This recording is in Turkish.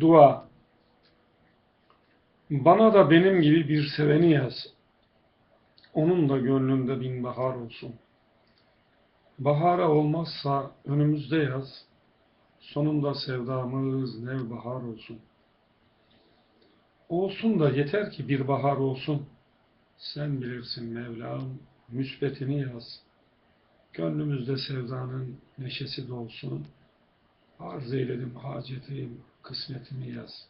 Dua Bana da benim gibi bir seveni yaz. Onun da gönlünde bin bahar olsun. Bahara olmazsa önümüzde yaz. Sonunda sevdamız nevbahar olsun. Olsun da yeter ki bir bahar olsun. Sen bilirsin Mevlam, müsbetini yaz. Gönlümüzde sevdanın neşesi dolsun. Arz eyledim hacetim, kısmetimi yaz.